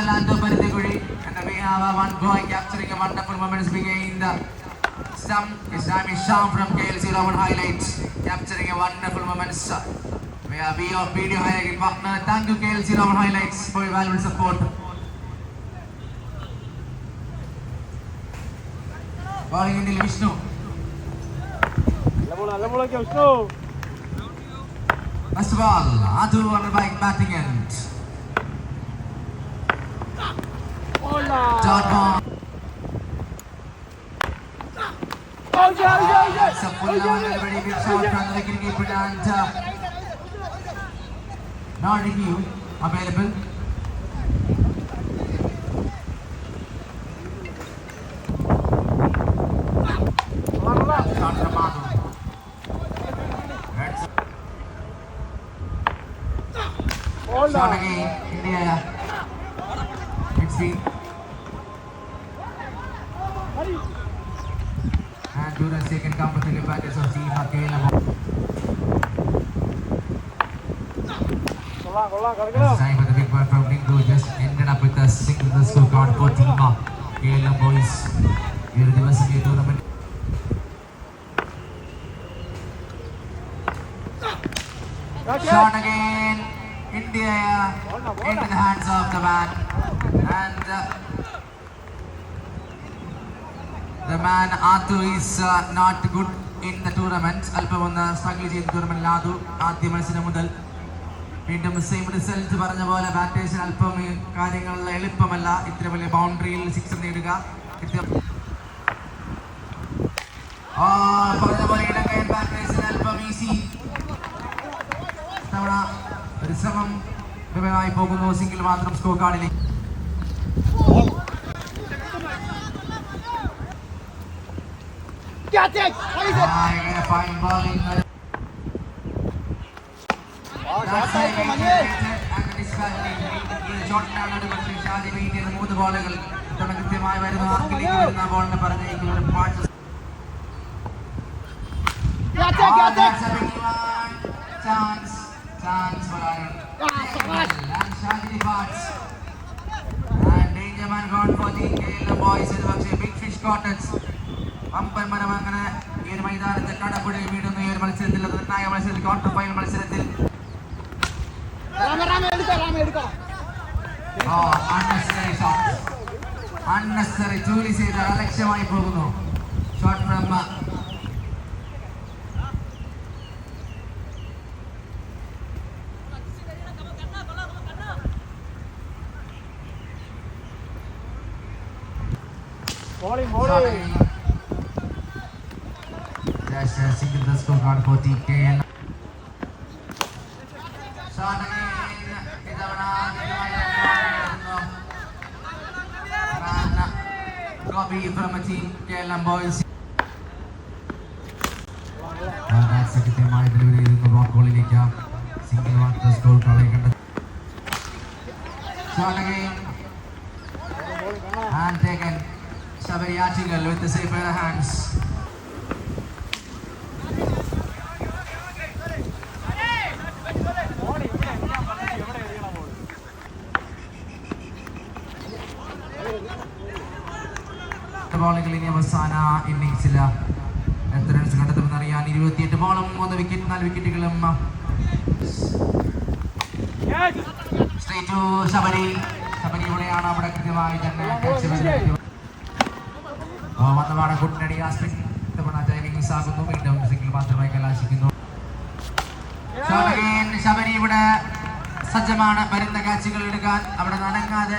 Orlando Baradiguri. And we have a one boy capturing a wonderful moment beginning the Sam Islami Sham from KL01 highlights. Capturing a wonderful moment. We have video, video highlighting partner. Thank you KL01 highlights for your valuable support. Walking in the Vishnu. First of all, Adhu on the bike batting end. จอดบอลสับปะรดบริเวณชาวพรังเลกินกีบดันจ้า not available Shot again in the air. Let's. to the second competitive batters of Team Akela. കൊള്ളാം കൊള്ളാം കളിക്കണം Time for the big one from Ringo just ended up with a single in the scorecard for Team Akela boys. ഈ ഒരു ദിവസം ഈ tournament Shot again in the air, into the hands of the man. And uh, the man Atu is not good in the tournament അല്പം ഒന്ന് struggle ചെയ്ത ടൂർണമെന്റിൽ ആദു ആദ്യ മത്സരം മുതൽ. വീണ്ടും സെയിം റിസൾട്ട് പറഞ്ഞ പോലെ ബാറ്റേഴ്സിന് അല്പം കാര്യങ്ങളിൽ എളുപ്പമല്ല. ഇത്ര വലിയ ബൗണ്ടറിയിൽ സിക്സ് നേടുക. പറഞ്ഞ പോലെ ഇടക്കയൻ ബാറ്റേഴ്സിന് അല്പം ഈസി തവണ ഒരു ശ്രമം പോകുന്നു. സിംഗിൾ മാത്രം സ്കോർ കാർഡിലേക്ക് ആ, ഇങ്ങനെ fine bowling. That's a and discarding. ഈ ഷോട്ടിനാണ് ഒരു പക്ഷേ ഷാജി വെയിറ്റ് ചെയ്ത മൂന്ന് ബോളുകൾ ഇത്തവണ കൃത്യമായി വരുന്ന മാർക്കിലേക്ക് വരുന്ന ബോളിനെ പറഞ്ഞേക്കുന്ന ഒരു പാട്ട് Oh, that's a big one. Chance. Chance for Arun. And Shadi departs. And danger man gone for the Kerala boys. ഇത് പക്ഷേ ബിഗ് ഫിഷ് കോട്ടൻസ് വമ്പൻ മരം അങ്ങനെ ഈ ഒരു മൈതാനത്ത് കടപുഴി വീടുന്നു ഈ ഒരു മത്സരത്തിൽ അത് നിർണായക മത്സരത്തിൽ ക്വാർട്ടർ ഫൈനൽ മത്സരത്തിൽ ഓ അൺനെസറി ഷോട്ട് അൺനെസറി ജോലി ചെയ്ത് അലക്ഷ്യമായി പോകുന്നു shot from bowling Shot again. ഇതവണ ആദ്യമായി നടന്നു. Run. Copy from a team KLM boys. വളരെ കൃത്യമായി ഡെലിവറി ചെയ്തിരുന്നു ബ്ലോക്ക് ബോളിലേക്ക് സിംഗിൾ മാത്രം score കളയേണ്ടത് Shot again. And taken. Shabari Achingal with the save by the hands. ബോളുകൾ ഇനി അവസാന ഇന്നിങ്സിൽ എത്ര റൺസ് കണ്ടെത്തുമെന്ന് അറിയാൻ ഇരുപത്തിയെട്ട് ബോളും മൂന്ന് വിക്കറ്റ് നാല് വിക്കറ്റുകളും ശബരി ശബരി. ഇവിടെയാണ് അവിടെ കൃത്യമായി തന്നെ വന്നപാടെ കുട്ടനടി ആ സ്പിൻ ഇത്തവണ ടൈമിംഗ് ആകുന്നു വീണ്ടും സിംഗിൾ മാത്രമായി കലാശിക്കുന്നു. ശബരി ഇവിടെ സജ്ജമാണ്. വരുന്ന കാച്ചുകൾ എടുക്കാൻ. അവിടെ നനങ്ങാതെ.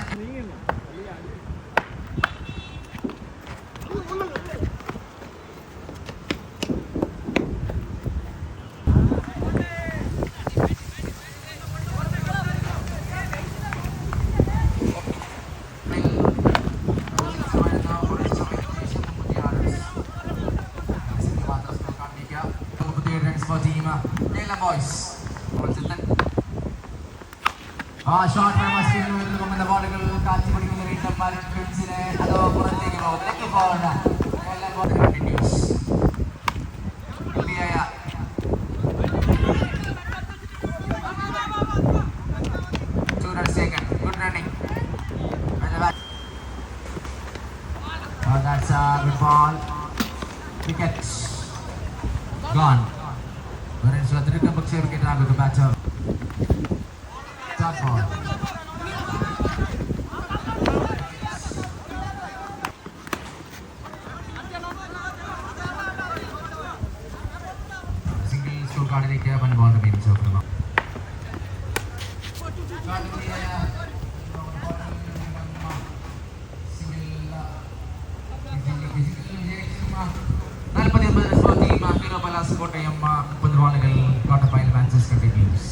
വരുന്ന പോകുന്ന ബോളുകൾ കാച്ചു പിടിക്കുന്ന ഫെൻസിനെ അതോ പുറത്തേക്ക് പോകും ലെഗ് ബോൾ എല്ലാം ball continues ഇന്ത്യയ two runs taken Dot ball. Single score കാർഡിലേക്ക് പന്ത് ബോൾ റിമീൻസ് നോക്കുന്നു നാൽപ്പത്തി ഒമ്പത് സ്പോർട്ടി ഹീറോ പലാസ് ബോളുകൾ ക്വാർട്ടർ ഫൈനൽ മാച്ചസ് കണ്ടിന്യൂസ്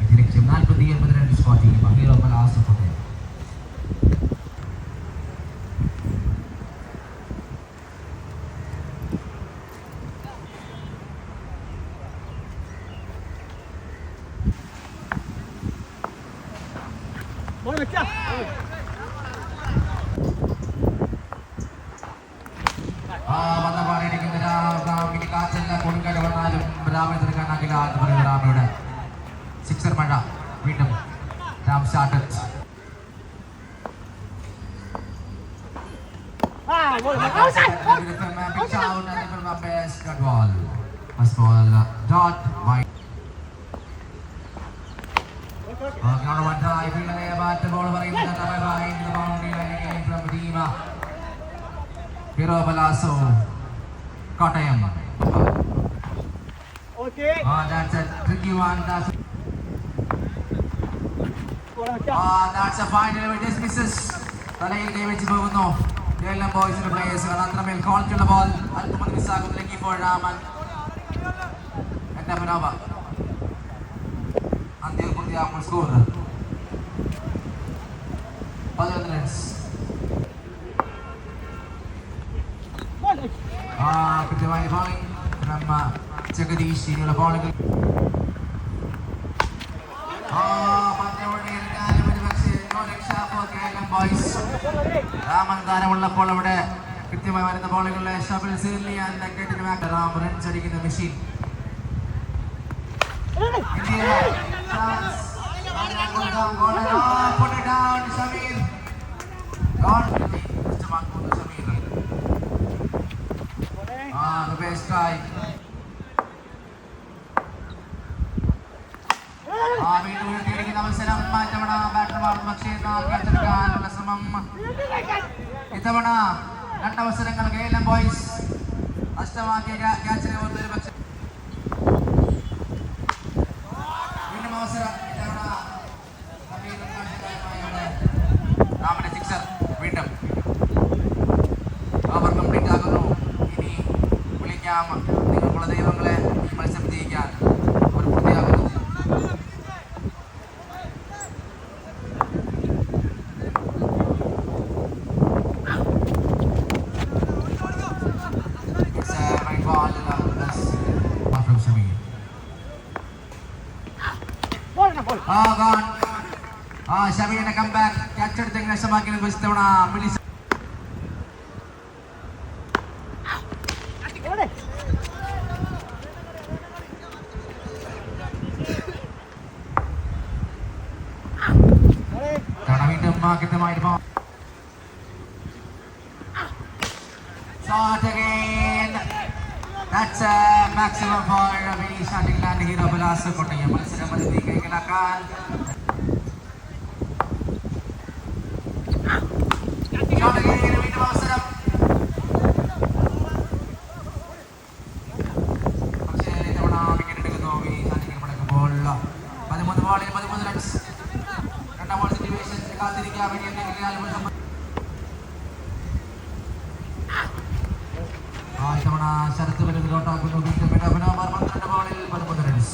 ഇതിലേക്ക് നാൽപ്പത്തി ഒമ്പത് രണ്ട് Ball, uh, dot. Working on one try, cover by into the boundary line again from Dima. Hero Balaso, Kottayam. Okay Ah, that's a tricky one. That's, മോനെ വെക്കാം ah, that's a final. Just misses. തലയിൽ കൈവച്ച് പോകുന്നു കേരളം ബോയ്സിന്റെ പ്ലേയേഴ്സുകൾ അത്രമേൽ ക്വാളിറ്റിയുള്ള ball അല്പം മിസ്സാകുന്നു lucky four Raman മനോഭ അന്ത്യം പൂർത്തിയാകുമ്പോൾ സ്കോർ പതിനൊന്ന് റൺസ് ആ കൃത്യമായി ബോളിംഗ് നമ്മ ജഗദീഷ് ഇനിയുള്ള ബോളുകൾ താരമുള്ളപ്പോൾ അവിടെ കൃത്യമായി വരുന്ന ബോളുകളിലെ ഷബിൾ സീർലി ആൻഡ് ഡക്കറ്റിന് ബാക്ക് റൺസ് അടിക്കുന്ന മെഷീൻ. അവസരം മാറ്റവണ ബാറ്റർമാർ പക്ഷേ എന്നാൽ കണ്ടെടുക്കാനുള്ള കെ എൽ രണ്ടവസരങ്ങൾ കേരളം ബോയ്സ് നഷ്ടമാക്കിയ ക്യാച്ചിനെ ഓർത്ത് ഒരു പക്ഷേ വീണ്ടും അവസരം ഇത്തവണ സമീപം കാഴ്ചക്കാരുമായ അവിടെ രാമന്റെ സിക്സർ വീണ്ടും ഓവർ കംപ്ലീറ്റ് ആകുന്നു ഇനി വിളിക്കാം നിങ്ങൾക്കുള്ള ദൈവങ്ങളെ ഈ മത്സരം ജയിക്കാൻ അവർ പൂർത്തിയാകുന്നു It's a right ball, uh, that's from Shamir. മോനെ മോനെ ആ ഗോൺ ആ ഷമീറിന്റെ കംബാക്ക് ക്യാച്ച് എടുത്ത് നഷ്ടമാക്കിയത് ബസ് തവണ മിലിസ് മോനെ മോനെ തവണ വീണ്ടും ആ പോ Shot again. That's a maximum for Vinny starting land hero Balasa Kottayam. മത്സരം സാന്നിധ്യം പടക്കുമ്പോൾ പതിമൂന്ന് ബോളിൽ പതിമൂന്ന് റൺസ് രണ്ടാം ബോൾ സിറ്റുവേഷൻ കാത്തിരിക്കാൻ വേണ്ടി എന്തെങ്കിലും ആ ഇത്തവണ ശരത്ത് വീണ്ടും അഭിനവമാർ പന്ത്രണ്ട് ബോളിൽ പതിമൂന്ന് റൺസ്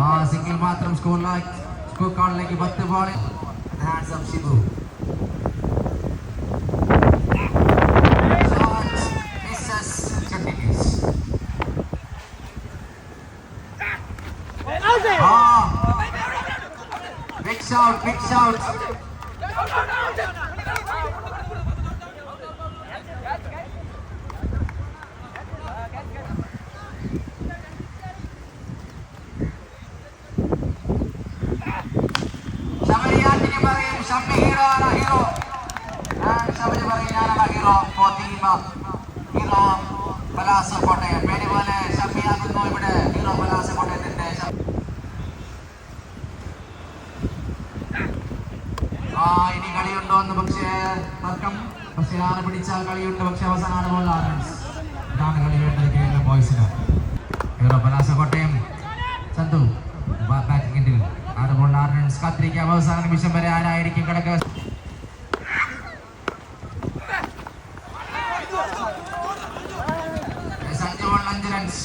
ആ സിംഗിൾ മാത്രം സ്കോറിലേക്ക് സ്കോർ കാർഡിലേക്ക് പത്ത് ബോളിൽ hands off Shibu. Shout, big shout. ആ ഇനി കളിയുണ്ടോ എന്ന് പക്ഷേ തർക്കം. പക്ഷേ ആറ് പിടിച്ചാൽ കളിയുണ്ട് പക്ഷേ അവസാനമാണ് ബോൾ റൺസ് ഇതാണ് കളി വേണ്ടത് കേരള ബോയ്സിന് ഹീറോ പലാസ കോട്ടയം ചന്തു ബാറ്റിംഗിൽ ആറ് ബോൾ റൺസ് കാത്തിരിക്കാം. അവസാന നിമിഷം വരെ ആരായിരിക്കും കിടക്കുക അഞ്ച് runs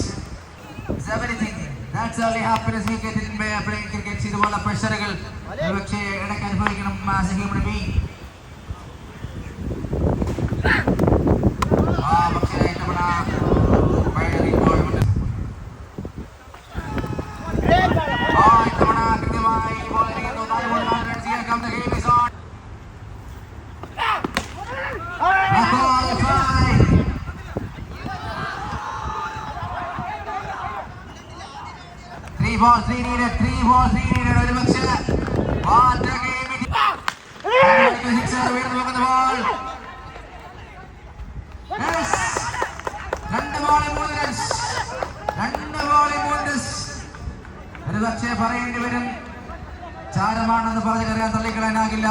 In uh, playing cricket. ഇതുപോലെ പ്രഷറുകൾ പക്ഷേ ഇടയ്ക്ക് അനുഭവിക്കണം as a human being. ആ, പക്ഷേ ഇത്തവണ firing ball ഉണ്ട്. ആ, ഇത്തവണ കൃത്യമായി ball എറിയുന്നു. നാല് ball നാല് runs. Here comes the game is on. A ball, a try. Three balls, three needed, three balls, three needed. ഒരു പക്ഷേ what a game it is. Sixer വീർന്നു പോകുന്ന ball Yes. Three need three four three need മൂന്ന് runs ഒരു പക്ഷേ പറയേണ്ടി വരും. ചാരമാണെന്ന് പറഞ്ഞ് കറിയാൻ തള്ളിക്കളയാനാകില്ല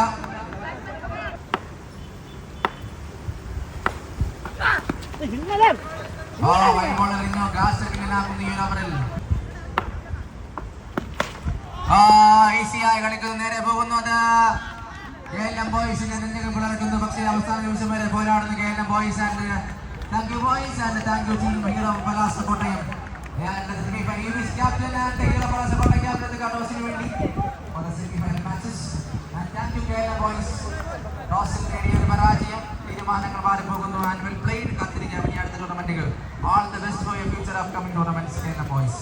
ഓ വൈബോളിൽ നിന്നോ ഗ്ലാസ് കിണ്ണനാകുന്നു ഈ ഓവറിൽ ആ ഈസിയായി കളിക്കുന്നു നേരെ പോകുന്നു അത്. കെ എൽ എം ബോയ്സിന്റെ നെഞ്ചുകൾ പിളർക്കുന്നു പക്ഷേ അവസാന നിമിഷം വരെ പോരാടുന്നു K L M boys and thank you boys and thank you team hero Palasa Kottayam captain and hero Palasa Kottayam captain കട്ടോസിന് വേണ്ടി പരാജയം. തീരുമാനങ്ങൾ മാറിപ്പോകുന്നു. ആൻഡ് വെൽ പ്ലേഡ് കാത്തിരിക്കാം ഇനി അടുത്ത ടൂർണമെന്റുകൾ all the best for your future upcoming tournaments Kerala boys